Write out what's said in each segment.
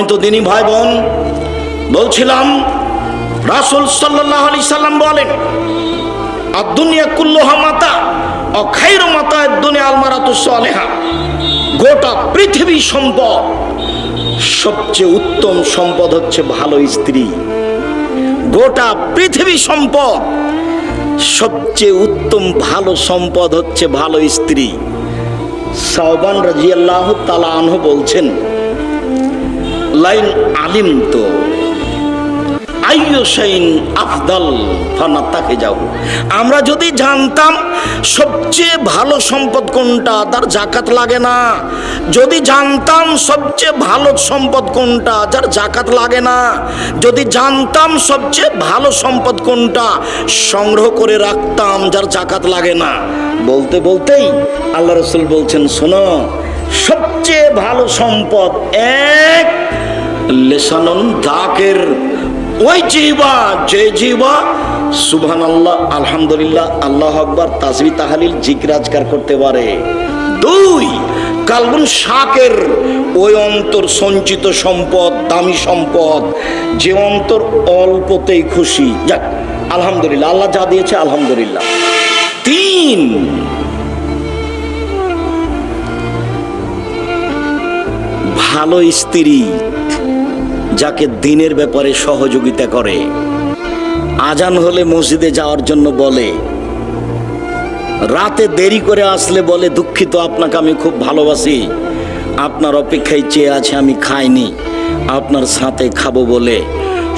সম্মানিত দিনী ভাই বোন বলছিলাম, রাসুল সাল্লাহ আলি সাল্লাম বলেন কুল্লোহা মাতা ও খাইর মাতা দুনিয়া সালেহা। গোটা পৃথিবী সম্পদ, সবচেয়ে উত্তম সম্পদ হচ্ছে ভালো স্ত্রী। গোটা পৃথিবী সম্পদ, সবচেয়ে উত্তম ভালো সম্পদ হচ্ছে ভালো স্ত্রী। সাহবান রাজিয়াল্লাহ তালা আনহু বলছেন লাইন আলিম তো। আইয়সাইন আফদাল ফানা তাকে যাও। আমরা যদি জানতাম সবচেয়ে ভালো সম্পদ কোনটা, তার জাকাত লাগে না। যদি জানতাম সবচেয়ে ভালো সম্পদ কোনটা যার জাকাত লাগে না। যদি জানতাম সবচেয়ে ভালো সম্পদ কোনটা, সংগ্রহ করে রাখতাম, যার জাকাত লাগে না। বলতে বলতেই আল্লাহ রসুল বলছেন, শোনো সবচেয়ে ভালো সম্পদ এক লেসানন দাকের ওই জিবা যে জিবা সুবহান আল্লাহ আলহামদুলিল্লাহ, আল্লাহ আকবার, তাজবি, তাহালিল জিকরাজকার করতে পারে। দুই, কালবুন শাকের ওই অন্তর সঞ্চিত সম্পদ, দামি সম্পদ, যে অন্তর অল্পতেই খুশি। যাক, আলহামদুলিল্লাহ, আল্লাহ যা দিয়েছে, আলহামদুলিল্লাহ। তিন ভালো স্ত্রী যাকে দিনের ব্যাপারে সহযোগিতা করে। আজান হলে মসজিদে যাওয়ার জন্য বলে। রাতে দেরি করে আসলে বলে, দুঃখিত, আপনাকে আমি খুব ভালোবাসি। আপনার অপেক্ষায় চেয়ে আছে, আমি খাইনি। আপনার সাথে খাব বলে।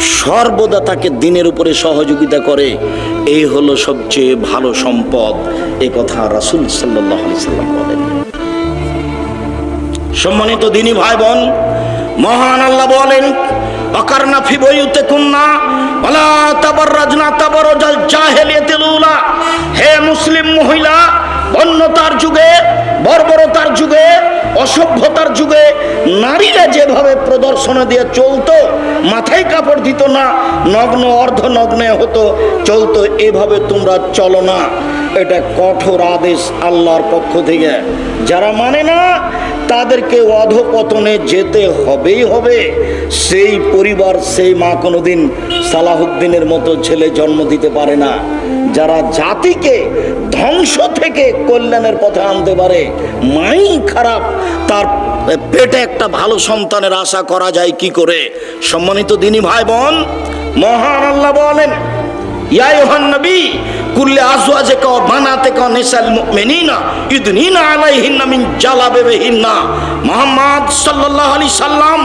সর্বদা তাকে দিনের উপরে সহযোগিতা করে। এই হলো সবচেয়ে ভালো সম্পদ। এ কথা রাসুল সাল্লাহ সাল্লাম বলেন। সম্মানিত দিনী ভাই বোন, মহান আল্লাহ বলেন উলা হে মুসলিম মহিলা যুগে, বর্বরতার যুগে, অসভ্যতার যুগে, নারীরা যেভাবে প্রদর্শন দিয়ে চলতো, মাথায় কাপড় দিত না, নগ্ন অর্ধ নগ্নে হতো, চলতো, এভাবে তোমরা চলো না। এটা কঠোর আদেশ আল্লাহর পক্ষ থেকে। যারা মানে না তাদেরকে অধপতনে যেতে হবেই হবে। সেই পরিবার, সেই মা কোনোদিন সালাহুদ্দিনের মতো ছেলে জন্ম দিতে পারে না। যারা জাতিকে ধ্বংস থেকে কল্যাণের পথে আনতে পারে মাই খারাপ, তার পেটে একটা ভালো সন্তানের আশা করা যায় কি করে? সম্মানিত দিনী ভাই বোন, মহান আল্লাহ বলেন নবী, কুল্লে সাল্লাম,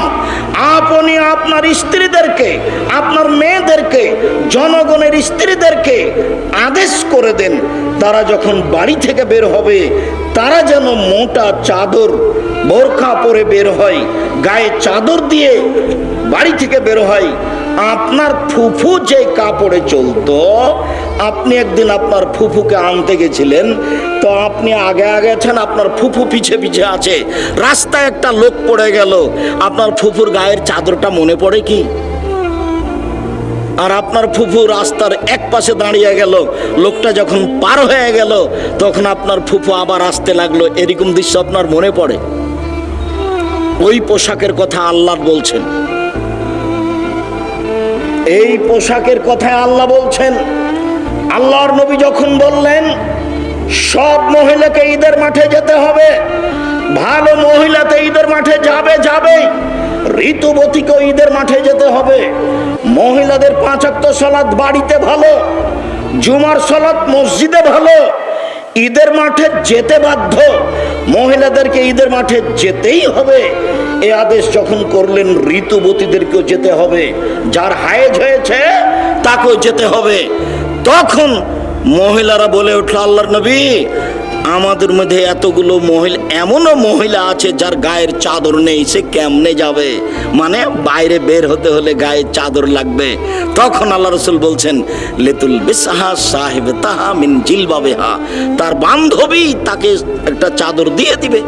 আপনি আপনার স্ত্রীদেরকে, আপনার মেয়েদেরকে, জনগণের স্ত্রীদেরকে আদেশ করে দেন, তারা যখন বাড়ি থেকে বের হবে, তারা যেন মোটা চাদর, বোরখা পরে বের হয়, গায়ে চাদর দিয়ে বাড়ি থেকে বের হয় আপনার ফুফু যে কাপড়ে চলতো, আপনি একদিন আপনার ফুফুকে আনতে গেছিলেন, তো আপনি আগে আগে আছেন, আপনার ফুফু পিছে পিছে আছে, রাস্তায় একটা লোক পড়ে গেল, আপনার ফুফুর গায়ের চাদরটা মনে পড়ে কি? আর আপনার ফুফু রাস্তার এক পাশে দাঁড়িয়ে গেল, লোকটা যখন পার হয়ে গেল, তখন আপনার ফুফু আবার আসতে লাগল, এরকম দৃশ্য আপনার মনে পড়ে? ওই পোশাকের কথা আল্লাহ বলছেন। এই পোশাকের কথায় আল্লাহ বলছেন, আল্লাহর নবী যখন বললেন, সব মহিলাকে ঈদের মাঠে যেতে হবে, ভালো মহিলাতে ঈদের মাঠে যাবে যাবে ঋতুবতীকেও ঈদের মাঠে যেতে হবে, মহিলাদের পাঁচাত্ত সালাদ বাড়িতে ভালো, জুমার সালাদ মসজিদে ভালো, ঈদের মাঠে যেতে বাধ্য, মহিলাদেরকে ঈদের মাঠে যেতেই হবে। এ আদেশ যখন করলেন, ঋতুবতীদেরকেও যেতে হবে। যার হায়েজ হয়েছে, তাকেও যেতে হবে। তখন মহিলারা বলে উঠল, আল্লাহর নবী, আমাদের মধ্যে এতগুলো মহিলা, এমনও মহিলা আছে যার গায়ের চাদর নেই, সে কেমনে যাবে? মানে বাইরে বের হতে হলে গায়ের চাদর লাগবে। তখন আল্লাহ রসুল বলছেন, লেতুল বিসাহা সাহেব তাহা মিন জিলবাবেহা। তার বান্ধবী তাকে একটা চাদর দিয়ে দিবে।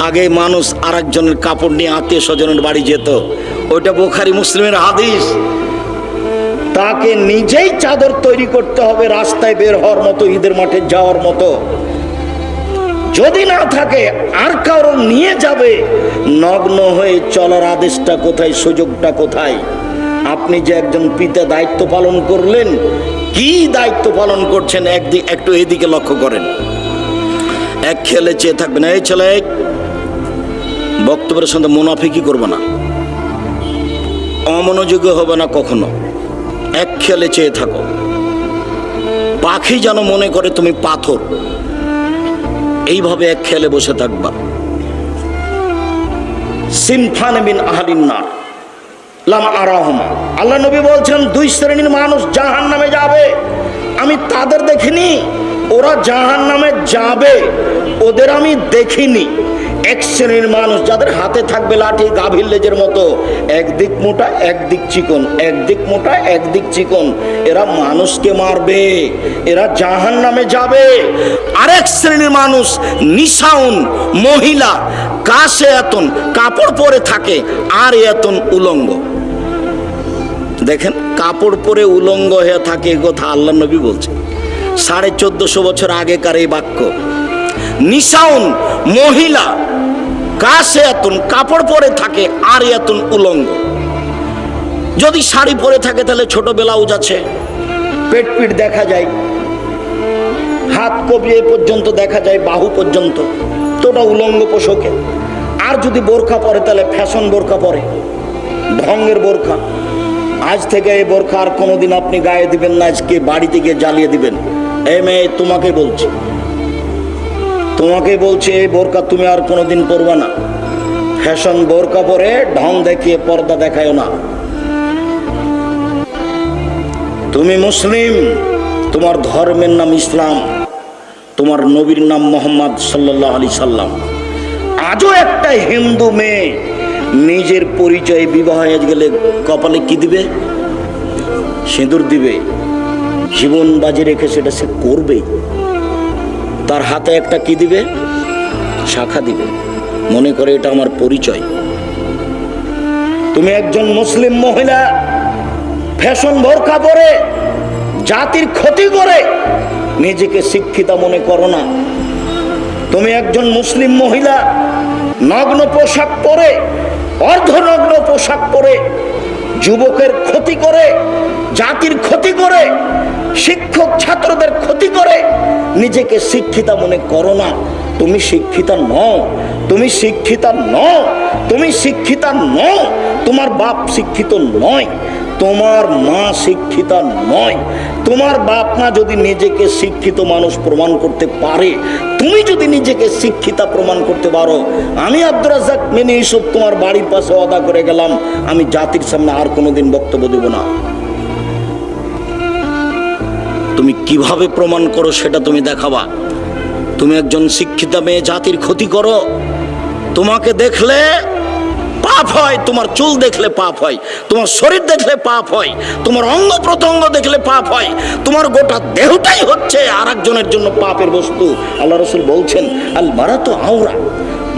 আগে মানুষ আর একজনের কাপড় নিয়ে আত্মীয় স্বজনের বাড়ি যেত। ওইটা বোখারি মুসলিমের হাদিস। তাকে নিজেই চাদর তৈরি করতে হবে, রাস্তায় বের হওয়ার মতো, ঈদের মাঠে যাওয়ার মতো। যদি না থাকে, আর কারও নিয়ে যাবে। নগ্ন হয়ে চলার আদেশটা কোথায়, সুযোগটা কোথায়? আপনি যে একজন পিতা দায়িত্ব পালন করলেন, কি দায়িত্ব পালন করছেন? একদিক একটু এদিকে লক্ষ্য করেন। এক খেলে চেয়ে থাকবেন। এই ছেলে বক্তব্যের সঙ্গে মুনাফিকি করবে না। অমনোযোগী হবে না কখনো। এক খেলে চেয়ে থাকো। পাখি যেন মনে করে তুমি পাথর। এইভাবে এক খেলে বসে থাকবা। সিনফান বিন আহালিন্নার লাম আরাহমা। আল্লাহ নবী বলছেন, দুই শ্রেণির মানুষ জাহান নামে যাবে। আমি তাদের দেখিনি, ওরা জাহান নামে যাবে। ওদের আমি দেখিনি। এক শ্রেণির মানুষ যাদের হাতে থাকবে লাঠি, গাভীর লেজের মতো, একদিক মোটা, একদিক চিকন, একদিক মোটা, একদিক চিকন, এরা মানুষকে মারবে, এরা জাহান নামে যাবে। আরেক শ্রেণির মানুষ নিশাউন, মহিলা, কাশে এতন, কাপড় পরে থাকে, আর এতন উলঙ্গ। দেখেন, কাপড় পরে উলঙ্গ হয়ে থাকে কথা আল্লাহ নবী বলছে সাড়ে চোদ্দশো বছর আগেকার এই বাক্য। নিশাউন, মহিলা কাশে এতন কাপড় পরে থাকে আর এতন উলঙ্গ। যদি শাড়ি পরে থাকে তাহলে ছোট ব্লাউজ আছে। পেট পিট দেখা যায়। হাত কবি এ পর্যন্ত দেখা যায়, বাহু পর্যন্ত। তোটা উলঙ্গ পোশাকে। আর যদি বোরখা পরে তাহলে ফ্যাশন বোরখা পরে। ঢঙ্গের বোরখা। আজ থেকে এই বোরখা আর কোনোদিন আপনি গায়ে দিবেন না, আজকে বাড়িতে গিয়ে জ্বালিয়ে দিবেন। এই মেয়ে, তোমাকে বলছি। তোমাকে বলছে, এই বোরকা তুমি আর কোনোদিন পরবা না। ফ্যাশন বোরকা পরে ঢং দেখিয়ে পর্দা দেখায় না। তুমি মুসলিম, তোমার ধর্মের নাম ইসলাম, তোমার নবীর নাম মোহাম্মদ সাল্লাহ আলি সাল্লাম। আজও একটা হিন্দু মেয়ে নিজের পরিচয় বিবাহ হয়ে গেলে কপালে কি দিবে? সিঁদুর দিবে। জীবন বাজি রেখে সেটা সে করবে তার হাতে একটা কি দিবে? শাখা দিবে। মনে করে এটা আমার পরিচয়। তুমি একজন মুসলিম মহিলা, ফ্যাশন বোরখা পরে, জাতির ক্ষতি করে নিজেকে শিক্ষিতা মনে করো না। তুমি একজন মুসলিম মহিলা, নগ্ন পোশাক পরে, অর্ধনগ্ন পোশাক পরে যুবকের ক্ষতি করে, জাতির ক্ষতি করে, শিক্ষক ছাত্রদের ক্ষতি করে, নিজেকে শিক্ষিতা মনে করো না। তুমি শিক্ষিতা নও, তুমি শিক্ষিতা নও, তুমি শিক্ষিতা নও, তোমার বাপ শিক্ষিত নয়। তোমার মা শিক্ষিতা নয়। তোমার বাপ মা যদি নিজেকে শিক্ষিত মানুষ প্রমাণ করতে পারে, তুমি যদি নিজেকে শিক্ষিতা প্রমাণ করতে পারো। আমি আব্দুর রাজাক মেনে ইসব তোমার বাড়ির পাশে অদা করে গেলাম। আমি জাতির সামনে আর কোনোদিন বক্তব্য দেব না। তুমি কীভাবে প্রমাণ করো সেটা তুমি দেখাবা? তুমি একজন শিক্ষিতা মেয়ে, জাতির ক্ষতি করো। তোমাকে দেখলে পাপ হয়, তোমার চুল দেখলে পাপ হয়, তোমার শরীর দেখলে পাপ হয়, তোমার অঙ্গ প্রত্যঙ্গ দেখলে পাপ হয়, তোমার গোটা দেহটাই হচ্ছে আর জন্য পাপের বস্তু। আল্লাহ রসুল বলছেন, আল মারা তো আওরা।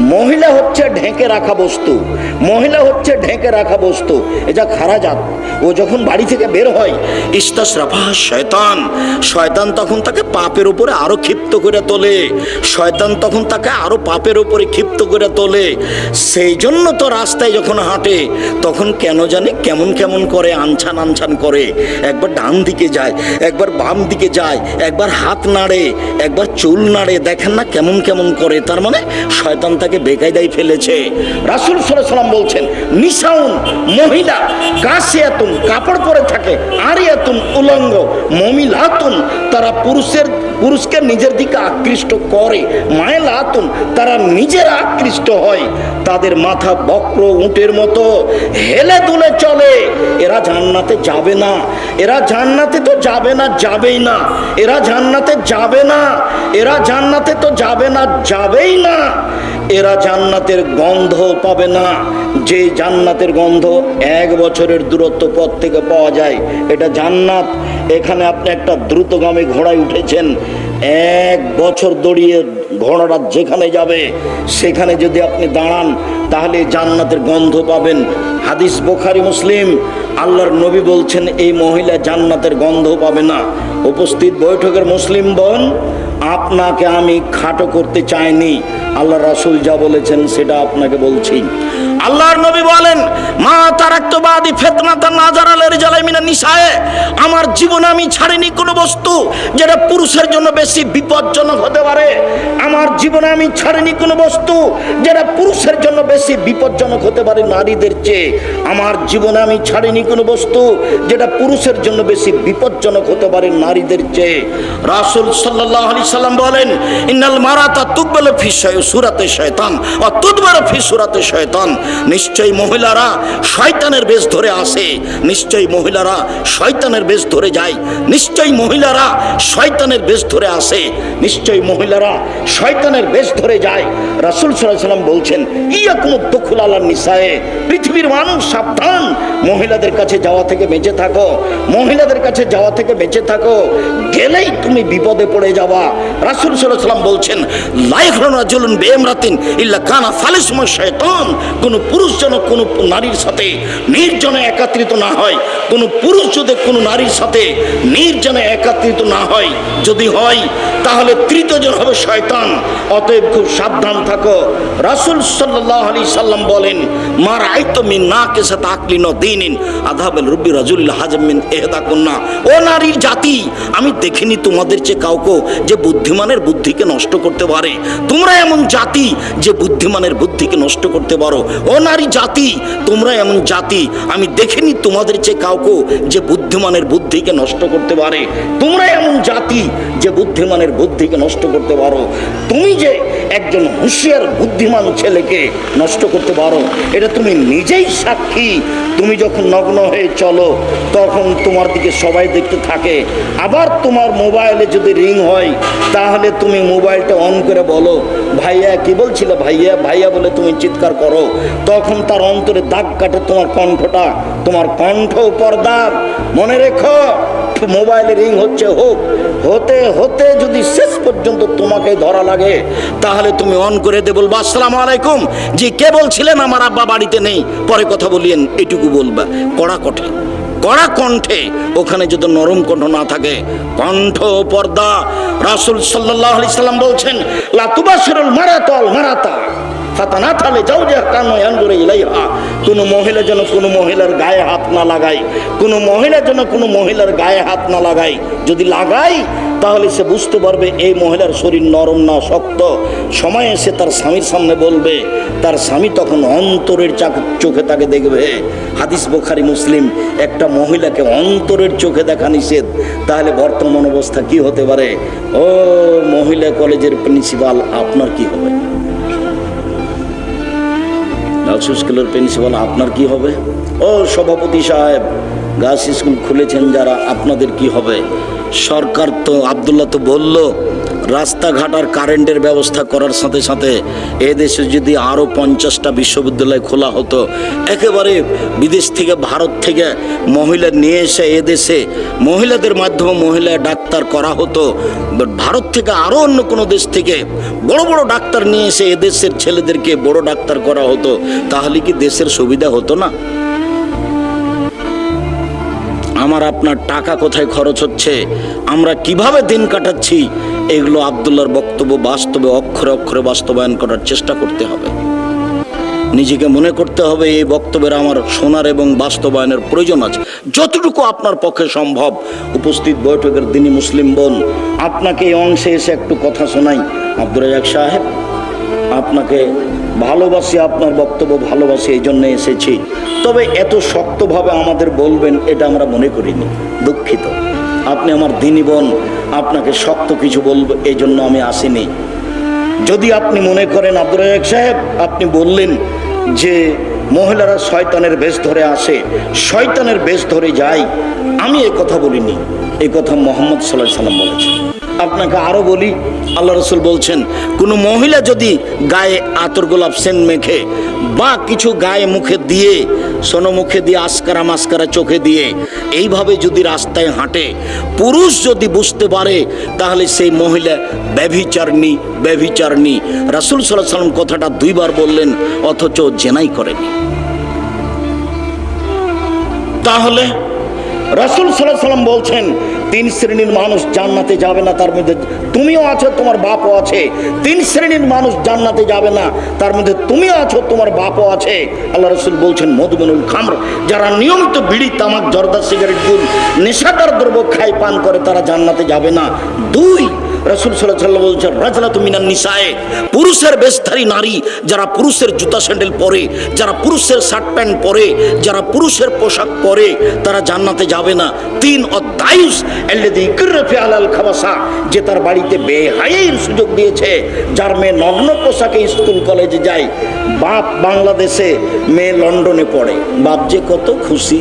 মহিলা হচ্ছে ঢেকে রাখা বস্তু। মহিলা হচ্ছে ঢেকে রাখা বস্তু। এটা খারা খারাজাত। ও যখন বাড়ি থেকে বের হয়, ইস্তাস রাফা, শয়তান। শয়তান তখন তাকে পাপের উপরে আরও ক্ষিপ্ত করে তোলে। শয়তান তখন তাকে আরও পাপের উপরে ক্ষিপ্ত করে তোলে। সেই জন্য তো রাস্তায় যখন হাঁটে, তখন কেন জানে কেমন কেমন করে আনছান আনছান করে। একবার ডান দিকে যায়, একবার বাম দিকে যায়, একবার হাত নাড়ে, একবার চুল নাড়ে, দেখেন না কেমন কেমন করে। তার মানে শয়তান তাকে বেকায়দায় ফেলেছে। রাসুল সাল্লাম বলছেন, নিশাউন, মহিলা কাশে এতুন কাপড় পরে থাকে আর এতুন উলঙ্গ, মমিলাতুন, তারা পুরুষের, পুরুষকে নিজের দিকে আকৃষ্ট করে, মায়েলাতুন, তারা নিজেরা আকৃষ্ট হয়, তাদের মাথা বক্র উঁটের মতো, হেলে দুলে চলে, এরা জান্নাতে যাবে না, এরা জান্নাতে তো যাবে না, যাবেই না, এরা জান্নাতে যাবে না, এরা জান্নাতে তো যাবে না, যাবেই না এরা জান্নাতের গন্ধ পাবে না। যে জান্নাতের গন্ধ এক বছরের দূরত্ব পথ থেকে পাওয়া যায়, এটা জান্নাত। এখানে আপনি একটা দ্রুতগামী ঘোড়ায় উঠেছেন। এক বছর দড়িয়ে ঘোড়াটা যেখানে যাবে, সেখানে যদি আপনি দাঁড়ান, তাহলে জান্নাতের গন্ধ পাবেন। হাদিস বোখারি, মুসলিম। আল্লাহর নবী বলছেন, এই মহিলা জান্নাতের গন্ধ পাবে না। উপস্থিত বৈঠকের মুসলিম বোন আপনাকে আমি খাটো করতে চাইনি। আল্লাহ রাসূল যা বলেছেন সেটা আপনাকে বলছি। আল্লাহর নবী বলেন, মা তার তারাক্তবাদী ফেতনাতা নাজারালের জালামিনা নিশায়ে আমার জীবনে আমি ছাড়িনি কোনো বস্তু যেটা পুরুষের জন্য বেশি বিপজ্জনক হতে পারে। আমার জীবনে আমি ছাড়িনি কোনো বস্তু যেটা পুরুষের জন্য বেশি বিপজ্জনক হতে পারে নারীদের চেয়ে। আমার জীবনে আমি ছাড়িনি কোনো বস্তু যেটা পুরুষের জন্য বেশি বিপজ্জনক হতে পারে নারীদের চেয়ে। রাসূল আলাইহি সাল্লাম বলেন, ইন্নাল মারাতা তুকবালু ফি সুরাতে শয়তান, ও তুদবারু ফি সুরাতে শয়তান। নিশ্চয়ই মহিলারা শয়তানের বেশ ধরে আসে, নিশ্চয়ই মহিলারা শয়তানের বেশ ধরে যায়, নিশ্চয়ই মহিলারা শয়তানের বেশ ধরে আসে, নিশ্চয়ই মহিলারা শয়তানের বেশ ধরে যায়। রাসূল সাল্লাম বলছেন, ইয়াকুম দুখুল আলান নিসায়ে, পৃথিবীর মানুষ সাবধান, মহিলাদের কাছে যাওয়া থেকে বেঁচে থাকো, মহিলাদের কাছে যাওয়া থেকে বেঁচে থাকো, গেলেই তুমি বিপদে পড়ে যাওয়া রাসূল সাল্লাম বলছেন লাইফরানা জুলুন বেমরাতিন ইল্লা কানা ফালিসমা শয়তান কোন পুরুষ যেন কোন নারীর সাথে নির্জনে একাত্রিত না হয়, কোন পুরুষ যদি কোন নারীর সাথে নির্জনে একাত্রিত না হয়, যদি হয়, তাহলে তৃতীয় জন হবে শয়তান। অতএব খুব সাবধান থাকো। রাসূল সাল্লাল্লাহু আলাইহি সাল্লাম বলেন মার আইতো মিন না কেসা তাকলিন দিনিন আধাবেল রব্বি রাজুল হাজম মিন এহদা কন্যা ও নারীর জাতি, আমি দেখিনি তোমাদের চেয়ে কাউকে যে বুদ্ধিমানের বুদ্ধিকে নষ্ট করতে পারে। তোমরা এমন জাতি যে বুদ্ধিমানের বুদ্ধিকে নষ্ট করতে পারো। ও নারী জাতি, তোমরা এমন জাতি, আমি দেখিনি তোমাদের চেয়ে কাউকে যে বুদ্ধিমানের বুদ্ধিকে নষ্ট করতে পারে। তোমরা এমন জাতি যে বুদ্ধিমানের বুদ্ধিকে নষ্ট করতে পারো। তুমি যে একজন হুঁশিয়ার, বুদ্ধিমান ছেলেকে নষ্ট করতে পারো, এটা তুমি নিজেই সাক্ষী। তুমি যখন নগ্ন হয়ে চলো, তখন তোমার দিকে সবাই দেখতে থাকে। আবার তোমার মোবাইলে যদি রিং হয় তাহলে তুমি মোবাইলটা অন করে বলো, ভাইয়া, কি বলছিলে? ভাইয়া ভাইয়া বলে তুমি চিৎকার করো। তখন তার অন্তরে দাগ কাটে তোমার কণ্ঠটা। তোমার কণ্ঠ পর্দা মনে রেখো, মোবাইলে রিং হচ্ছে হোক, হতে হতে যদি শেষ পর্যন্ত তোমাকে ধরা লাগে, তাহলে তুমি অন করে দে বলবা, আসসালামু আলাইকুম। জি, কে বলছিলেন? আমার আব্বা বাড়িতে নেই। পরে কথা বলিয়েন, এটুকু বলবা। কড়া কঠে কড়া কণ্ঠে ওখানে যদি নরম কণ্ঠ না থাকে, কণ্ঠ পর্দা। রাসুল সাল্লাহ আলি সাল্লাম বলছেন, লা মারাতল মারাতাল মারাতা। ফাতানা থালে যাও যে কানো ইলাইহা। কোনো মহিলা যেন কোনো মহিলার গায়ে হাত না লাগায়, কোনো মহিলা যেন কোনো মহিলার গায়ে হাত না লাগায়। যদি লাগাই তাহলে সে বুঝতে পারবে এই মহিলার শরীর নরম না শক্ত। সময় এসে তার স্বামীর সামনে বলবে, তার স্বামী তখন অন্তরের চাক- চোখে তাকে দেখবে। হাদিস বোখারি, মুসলিম, একটা মহিলাকে অন্তরের চোখে দেখা নিষেধ। তাহলে বর্তমান অবস্থা কি হতে পারে? ও মহিলা কলেজের প্রিন্সিপাল, আপনার কি হবে? গার্লস স্কুলের প্রিন্সিপাল, আপনার কি হবে? ও সভাপতি সাহেব, গার্লস স্কুল খুলেছেন যারা, আপনাদের কি হবে? সরকার তো আবদুল্লাহ তো বলল রাস্তাঘাট আর কারেন্টের ব্যবস্থা করার সাথে সাথে এদেশে যদি আরও পঞ্চাশটা বিশ্ববিদ্যালয় খোলা হতো, একেবারে বিদেশ থেকে ভারত থেকে মহিলা নিয়ে এসে এদেশে মহিলাদের মাধ্যমে মহিলা ডাক্তার করা হতো ভারত থেকে আরও অন্য কোনো দেশ থেকে বড় বড় ডাক্তার নিয়ে এসে এদেশের ছেলেদেরকে বড় ডাক্তার করা হতো, তাহলে কি দেশের সুবিধা হতো না? আমার আপনার টাকা কোথায় খরচ হচ্ছে? আমরা কীভাবে দিন কাটাচ্ছি? এগুলো আবদুল্লার বক্তব্য বাস্তবে অক্ষরে অক্ষরে বাস্তবায়ন করার চেষ্টা করতে হবে। নিজেকে মনে করতে হবে এই বক্তব্যের আমার শোনার এবং বাস্তবায়নের প্রয়োজন আছে। যতটুকু আপনার পক্ষে সম্ভব। উপস্থিত বৈঠকের দিনই মুসলিম বোন, আপনাকে এই অংশে এসে একটু কথা শোনাই। আব্দুর রাজাক সাহেব, আপনাকে ভালোবাসি, আপনার বক্তব্য ভালোবাসি, এই জন্য এসেছি। তবে এত শক্তভাবে আমাদের বলবেন, এটা আমরা মনে করিনি, দুঃখিত। আপনি আমার দিনী বোন, আপনাকে শক্ত কিছু বলব এই জন্য আমি আসিনি। যদি আপনি মনে করেন আব্দুর সাহেব, আপনি বললেন যে মহিলারা শয়তানের বেশ ধরে আসে, শয়তানের বেশ ধরে যায়, আমি এই কথা বলিনি। এই কথা মোহাম্মদ সাল্লাহ সাল্লাম বলেছেন। আপনাকে আরও বলি, আল্লাহ রসুল বলছেন, কোনো মহিলা যদি গায়ে আতর গোলাপ সেন মেখে বা কিছু গায়ে মুখে দিয়ে সোনমুখে দিয়ে আসকারা মাস্কারা চোখে দিয়ে। এইভাবে যদি রাস্তায় হাঁটে, পুরুষ যদি বুঝতে পারে, তাহলে সেই মহিলা ব্যভিচারণী ব্যভিচারণী। রাসুল সাল্লাহ সাল্লাম কথাটা দুইবার বললেন, অথচ জেনাই করেনি। তাহলে রাসুল সাল্লাহ সাল্লাম বলছেন তিন শ্রেণির মানুষ জান্নাতে যাবে না, তার মধ্যে তুমিও আছো, তোমার বাপও আছে। তিন শ্রেণির মানুষ জান্নাতে যাবে না, তার মধ্যে তুমিও আছো, তোমার বাপও আছে। আল্লাহ রসুল বলছেন, মধুমনুল খামর, যারা নিয়মিত বিড়ি, তামাক, জর্দা, সিগারেট গুল নেশাদার দ্রব্য খায়, পান করে, তারা জান্নাতে যাবে না। দুই রসুল সাল্লাহ বলছেন রাজলা তুমিনার নিশায় পুরুষের বেশধারী নারী যারা পুরুষের জুতা স্যান্ডেল পরে, যারা পুরুষের শার্ট প্যান্ট পরে, যারা পুরুষের পোশাক পরে, তারা জান্নাতে যাবে না। তিন অধ্যায়ুস এল্লেদি ইকরফে আলাল খাবাসা, যে তার বাড়িতে বেহাইয়ের সুযোগ দিয়েছে, যার মেয়ে নগ্ন পোশাকে স্কুল কলেজে যায়, বাপ বাংলাদেশে, মেয়ে লন্ডনে পড়ে। বাপ যে কত খুশি,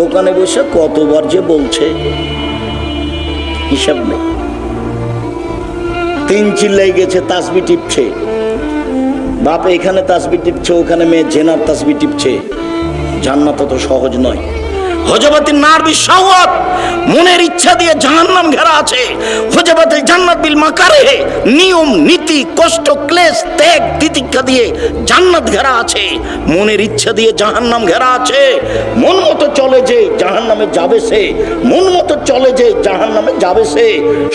দোকানে বসে কতবার যে বলছে, হিসাব নেই। তিন চিল্লাই গেছে, তাসবি টিপছে। বাপ এখানে তাসবি টিপছে, ওখানে মেয়ে জেনার তাসবি টিপছে। জান্নাত তো সহজ নয়। হজবতী নার বিশাওয়াত মনের ইচ্ছা দিয়ে জাহান্নাম ঘেরা আছে। হজবতে জান্নাত বিল মাকারে, নিয়ম, নীতি, কষ্ট, ক্লেশ, ত্যাগ, তিতিক্ষা দিয়ে জান্নাত ঘেরা আছে। মনের ইচ্ছা দিয়ে জাহান্নাম ঘেরা আছে। মন মতো চলে যে জাহান্নামে যাবে সে। মন মতো চলে যে জাহান্নামে যাবে সে।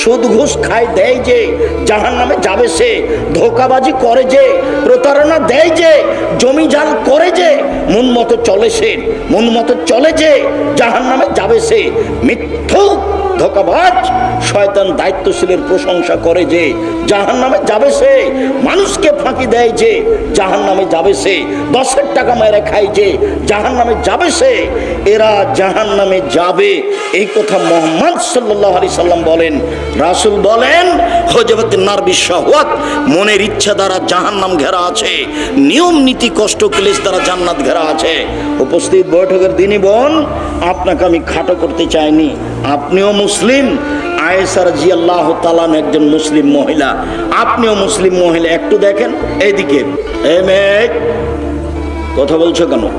সুদ ঘুষ খায়, দেয় যে জাহান্নামে যাবে সে। ধোকাবাজি করে যে, প্রতারণা দেয় যে, জমি জাল করে যে মন মতো চলে সে মন মতো চলে যে জাহান নামে যাবে সে। মিথ্যুক ধোকাবাজ। শয়তান দায়িত্বশীলের প্রশংসা করে যে জাহান নামে যাবে সে। মানুষকে ফাঁকি দেয় যে জাহান নামে যাবে সে। দশের টাকা মেরে খায় যে জাহান নামে যাবে সে। এরা জাহান নামে যাবে। এই কথা মোহাম্মদ সাল্লাহ আলি সাল্লাম বলেন। রাসুল বলেন হজবত নারবি মনের ইচ্ছা দ্বারা জাহান নাম ঘেরা আছে। নিয়ম, নীতি, কষ্ট, ক্লেশ দ্বারা জান্নাত ঘেরা আছে। উপস্থিত বৈঠকের দিনই বোন, আপনাকে আমি খাটো করতে চাইনি। আপনিও মুসলিম আয়েসার জি আল্লাহ তালান একজন মুসলিম মহিলা। আপনিও মুসলিম মহিলা, একটু দেখেন, এইদিকে। এ মেয়ে, কথা বলছো কেন?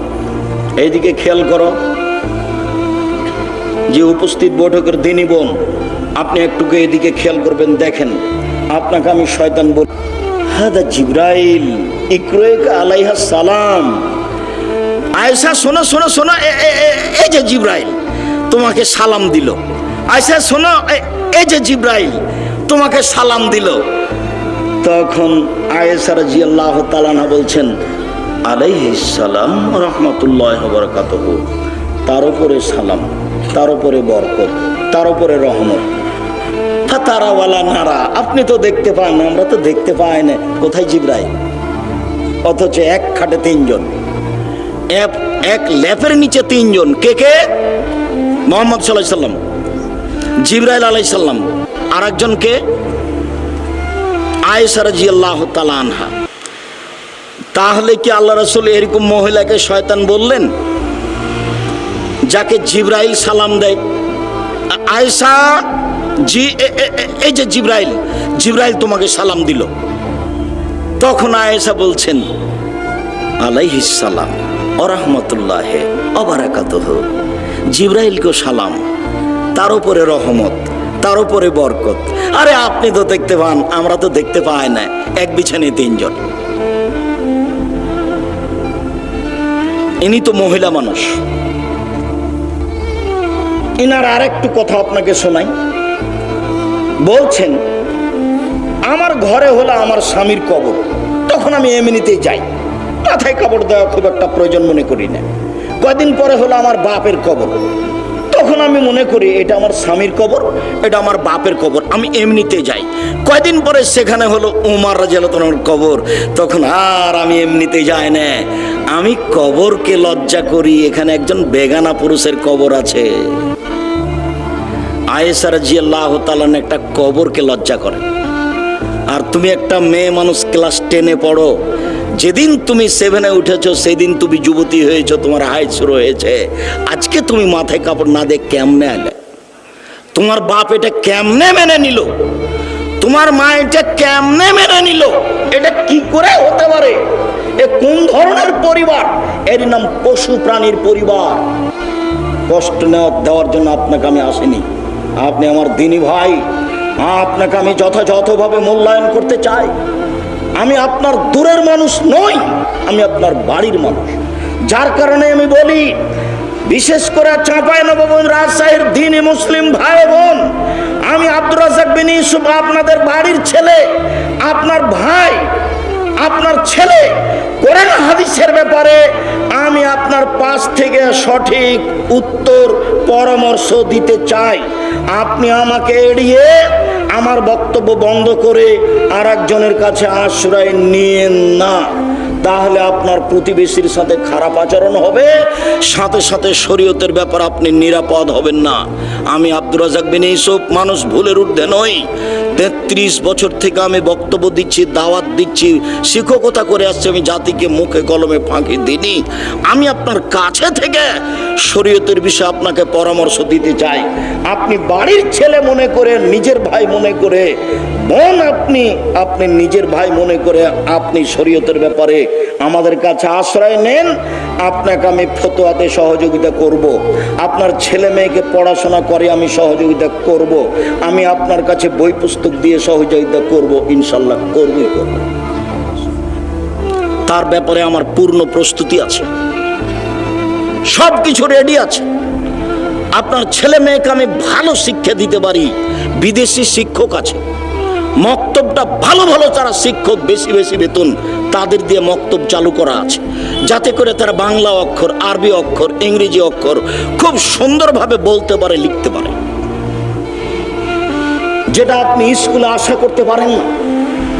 এইদিকে খেয়াল করো। যে উপস্থিত বৈঠকের দিনই বোন, আপনি একটুকে এদিকে খেয়াল করবেন, দেখেন। আপনাকে আমি শয়তান বল। হাদা জিব্রাইল ইকরোয়েক আলাইহা সালাম। আয়সা শোনো শোনো শোনো, এ- এ- এ- এই যে জিব্রাইল। তোমাকে সালাম দিল। আয়সা শোনো এই যে জিব্রাইল, তোমাকে সালাম দিল। তখন আয়েসার জি আল্লাহ তালানা বলছেন আলাইহিসালাম রহমতুল্লাহ বরকাতহ। তার উপরে সালাম, তার উপরে বরকত, তার উপরে রহমত। তারাওয়ালা নারা, আপনি তো দেখতে পান, আমরা তো দেখতে পাই না। কোথায় জিব্রাইল? অথচ এক খাটে তিনজন, এক ল্যাপের নিচে তিনজন। কে কে? মোহাম্মদ সাল্লাহ সাল্লাম, জিব্রাইল আলাই সাল্লাম আর একজনকে আয়েসার জি আল্লাহ আনহা। তাহলে কি আল্লাহ রসুল এরকম মহিলাকে শয়তান বললেন? যাকে জিব্রাইল সালাম দেয়। আয়েশা, জি এই যে জিব্রাইল জিব্রাইল তোমাকে সালাম দিল। তখন আয়েশা বলছেন, আলাইহিস সালাম অরহমতুল্লাহ অবারাকাত জিব্রাইলকে সালাম, তার উপরে রহমত, তার উপরে বরকত। আরে আপনি তো দেখতে পান, আমরা তো দেখতে পাই না, এক বিছানে তিনজন। ইনি তো মহিলা মানুষ। ইনার আরেকটু কথা আপনাকে শোনাই। বলছেন, আমার ঘরে হলো আমার স্বামীর কবর, তখন আমি এমনিতেই যাই। মাথায় কাপড় দেওয়া খুব একটা প্রয়োজন মনে করি না। কয়দিন পরে হলো আমার বাপের কবর। তখন আমি মনে করি এটা আমার স্বামীর কবর, এটা আমার বাপের কবর, আমি এমনিতে যাই। কয়দিন পরে সেখানে হলো উমার রাজিয়ালতনের কবর, তখন আর আমি এমনিতে যাই না। আমি কবরকে লজ্জা করি, এখানে একজন বেগানা পুরুষের কবর আছে। আয়েসার জিয়াল্লাহ তালান একটা কবরকে লজ্জা করে। আর তুমি একটা মেয়ে মানুষ ক্লাস টেনে পড়ো যেদিন তুমি সেভেনে উঠেছো, সেদিন তুমি যুবতী হয়েছো, তোমার হাইট শুরু হয়েছে। আজকে তুমি মাথায় কাপড় না দিয়ে কেমনে এলে তোমার বাপ এটা কেমনে মেনে নিল? তোমার মা এটা কেমনে মেনে নিল? এটা কি করে হতে পারে? এ কোন ধরনের পরিবার? এর নাম পশু প্রাণীর পরিবার। কষ্ট নেওয়া দেওয়ার জন্য আপনাকে আমি আসিনি। আপনি আমার দিনী ভাই। আপনাকে আমি যথাযথভাবে মূল্যায়ন করতে চাই। আমি আপনার দূরের মানুষ নই, আমি আপনার বাড়ির মানুষ। যার কারণে আমি বলি, বিশেষ করে চাঁপাই নবগঞ্জ রাজশাহীর দিনই মুসলিম ভাই বোন, আমি আব্দুর রাজাক বিন ইউসুফ, আপনাদের বাড়ির ছেলে, আপনার ভাই আপনার ছেলে কোরআন হাদিসের ব্যাপারে আমি আপনার পাশ থেকে সঠিক উত্তর পরামর্শ দিতে চাই। আপনি আমাকে এড়িয়ে আমার বক্তব্য বন্ধ করে আর একজনের কাছে আশ্রয় নিয়েন না। তাহলে আপনার প্রতিবেশীর সাথে খারাপ আচরণ হবে, সাথে সাথে শরীয়তের ব্যাপার আপনি নিরাপদ হবেন না। আমি আব্দুর রাজাক বিন ইউসুফ, মানুষ ভুলের ঊর্ধ্বে নই। তেত্রিশ বছর থেকে আমি বক্তব্য দিচ্ছি, দাওয়াত দিচ্ছি, শিক্ষকতা করে আসছি, আমি জাতিকে মুখে কলমে ফাঁকি দিনি আমি আপনার কাছে থেকে শরীয়তের বিষয়ে আপনাকে পরামর্শ দিতে চাই আপনি বাড়ির ছেলে মনে করে, নিজের ভাই মনে করে, বোন আপনি আপনি নিজের ভাই মনে করে, আপনি শরীয়তের ব্যাপারে আমাদের কাছে আশ্রয় নেন আপনাকে আমি ফতোয়াতে সহযোগিতা করব। আপনার ছেলে মেয়েকে পড়াশোনা করে আমি সহযোগিতা করব। আমি আপনার কাছে বই পুস্তক দিয়ে সহযোগিতা করব, ইনশাল্লাহ করবই করব। তার ব্যাপারে আমার পূর্ণ প্রস্তুতি আছে। সব কিছু রেডি আছে। আপনার ছেলে মেয়েকে আমি ভালো শিক্ষা দিতে পারি। বিদেশি শিক্ষক আছে। মক্তবটা ভালো ভালো যারা শিক্ষক, বেশি বেশি বেতন, তাদের দিয়ে মক্তব চালু করা আছে। যাতে করে তারা বাংলা অক্ষর, আরবি অক্ষর, ইংরেজি অক্ষর খুব সুন্দরভাবে বলতে পারে, লিখতে পারে। যেটা আপনি স্কুলে আশা করতে পারেন না,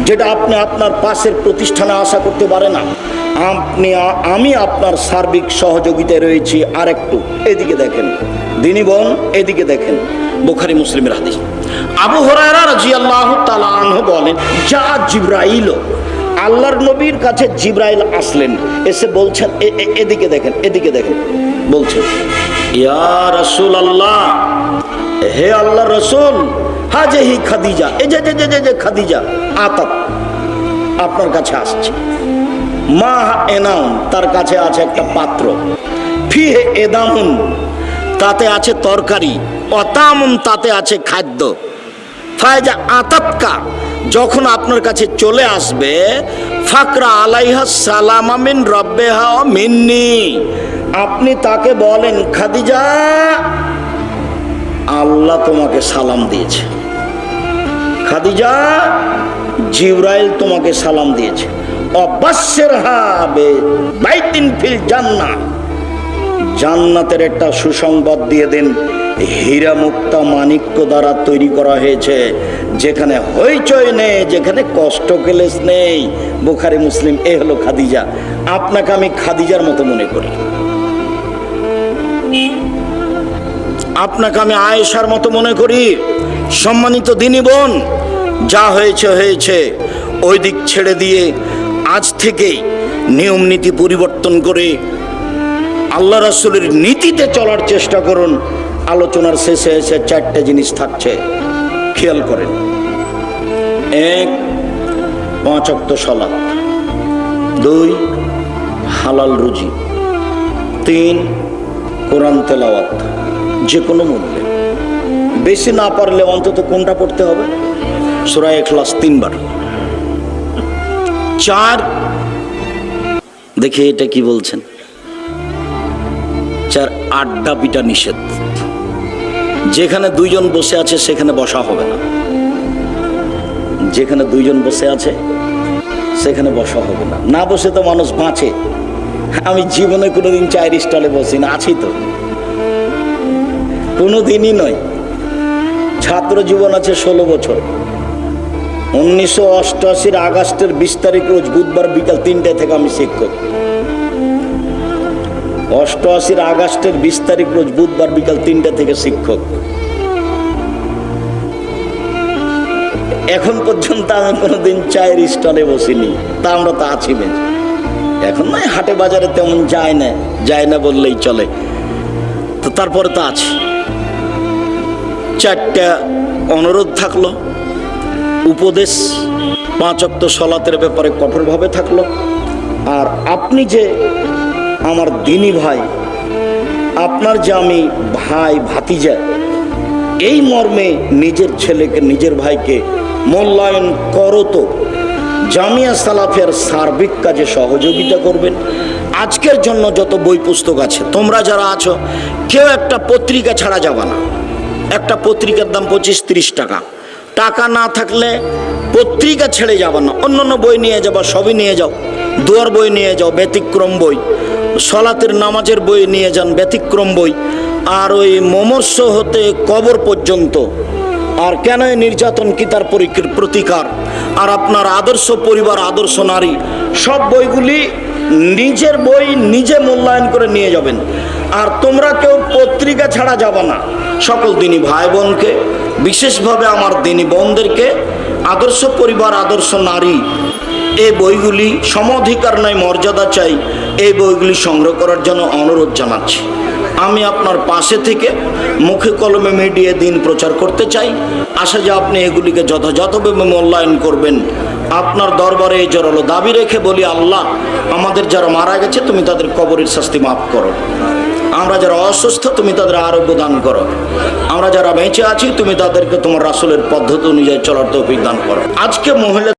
যেটা আপনি আপনার পাশের প্রতিষ্ঠানে আশা করতে পারে না, আপনি আমি আপনার সার্বিক সহযোগিতায় রয়েছি আর একটু এদিকে দেখেন, দিনী বোন, এদিকে দেখেন, বোখারি মুসলিমের হাদিস। আবু হরায়রা রাদিয়াল্লাহু তাআলা আনহু বলেন, যা জিব্রাইল, আল্লাহর নবীর কাছে জিব্রাইল আসলেন, এসে বলছেন এদিকে দেখেন এদিকে দেখেন, বলছেন, ইয়া রাসূল আল্লাহ হে আল্লাহ রসুল হাজে হি খাদিজা এই যে যে যে যে খাদিজা আতাত আপনার কাছে আসছে। মা এনাউন তার কাছে আছে একটা পাত্র। ফিহে এদামুন, তাতে আছে তরকারি। অতামুন, তাতে আছে খাদ্য। ফায়জা আতাতকা যখন আপনার কাছে চলে আসবে, ফাকরা আলাইহা সালামামিন রব্বেহা মিন্নি। আপনি তাকে বলেন, খাদিজা, আল্লাহ তোমাকে সালাম দিয়েছে। খাদিজা জিব্রাইল তোমাকে সালাম দিয়েছে। অবাস্যের হবে বাইতিন ফিল জান্না জান্নাতের একটা সুসংবাদ দিয়ে দেন। হীরা মুক্তা মানিক্য দ্বারা তৈরি করা হয়েছে। যেখানে হইচই নেই, যেখানে কষ্ট কেলেস নেই। বুখারি, মুসলিম, এ হলো খাদিজা। আপনাকে আমি খাদিজার মতো মনে করি। আপনাকে আমি আয়েশার মতো মনে করি। সম্মানিত দিনী বোন, যা হয়েছে হয়েছে। ওই দিক ছেড়ে দিয়ে আজ থেকেই নিয়ম নীতি পরিবর্তন করে আল্লাহ রাসূলের নীতিতে চলার চেষ্টা করুন। আলোচনার শেষে এসে চারটে জিনিস থাকছে। খেয়াল করেন। এক, পাঁচ অক্ত সলাৎ দুই, হালাল রুজি। তিন, কোরআন তেলাওয়াত। যে কোনো মূল্যে। বেশি না পারলে অন্তত কোনটা পড়তে হবে? সুরায় এখলাস তিনবার। চার, দেখে এটা কি বলছেন। চার, আড্ডা পিটা নিষেধ। যেখানে দুইজন বসে আছে, সেখানে বসা হবে না। যেখানে দুইজন বসে আছে, সেখানে বসা হবে না। না বসে তো মানুষ বাঁচে। আমি জীবনে কোনোদিন চায়ের স্টলে বসি না, আছি তো। কোনোদিনই নয়। ছাত্র জীবন আছে ষোলো বছর। উনিশশো অষ্টআশির আগস্টের বিশ তারিখ রোজ বুধবার বিকাল তিনটে থেকে আমি শিক্ষক। অষ্টআশির আগস্টের বিশ তারিখ রোজ বুধবার বিকাল তিনটে থেকে শিক্ষক। এখন পর্যন্ত আমি কোনোদিন চায়ের স্টলে বসিনি, তা আমরা তো আছি এখন নয়, হাটে বাজারে তেমন যায় না যায় না বললেই চলে। তো তারপরে তো আছে। চারটা অনুরোধ থাকল, উপদেশ পাঁচ অক্ত সলাতের ব্যাপারে কঠোরভাবে থাকল। আর আপনি যে আমার দিনী ভাই, আপনার যে আমি ভাই ভাতিজা, এই মর্মে নিজের ছেলেকে, নিজের ভাইকে মূল্যায়ন করো তো। জামিয়া সালাফের সার্বিক কাজে সহযোগিতা করবেন। আজকের জন্য যত বই পুস্তক আছে, তোমরা যারা আছো, কেউ একটা পত্রিকা ছাড়া যাবে না। একটা পত্রিকার দাম পঁচিশ তিরিশ টাকা। টাকা না থাকলে পত্রিকা ছেড়ে যাবে না। অন্য অন্য বই নিয়ে যাবা, সবই নিয়ে যাও। দুয়ার বই নিয়ে যাও, ব্যতিক্রম বই। সলাতের নামাজের বই নিয়ে যান, ব্যতিক্রম বই। আর ওই মমস্য হতে কবর পর্যন্ত। আর কেন নির্যাতন কি তার প্রতিকার? আর আপনার আদর্শ পরিবার, আদর্শ নারী, সব বইগুলি নিজের বই নিজে মূল্যায়ন করে নিয়ে যাবেন। আর তোমরা কেউ পত্রিকা ছাড়া যাবে না। সকল দিনই ভাই বোনকে বিশেষভাবে আমার দিনী বোনদেরকে, আদর্শ পরিবার, আদর্শ নারী এই বইগুলি সমধিকার নয় মর্যাদা চাই। এই বইগুলি সংগ্রহ করার জন্য অনুরোধ জানাচ্ছি। আমি আপনার পাশে থেকে মুখে কলমে মিডিয়ে দিন প্রচার করতে চাই। আশা যে আপনি এগুলিকে যথাযথভাবে মূল্যায়ন করবেন। আপনার দরবারে এই জোরালো দাবি রেখে বলি, আল্লাহ, আমাদের যারা মারা গেছে, তুমি তাদের কবরের শাস্তি মাফ করো। আমরা যারা অসুস্থ, তুমি তাদের আরোগ্য দান করো। আমরা যারা বেঁচে আছি, তুমি তাদেরকে তোমার রাসুলের পদ্ধতি অনুযায়ী চলার তৌফিক দান করো। আজকে মহিলা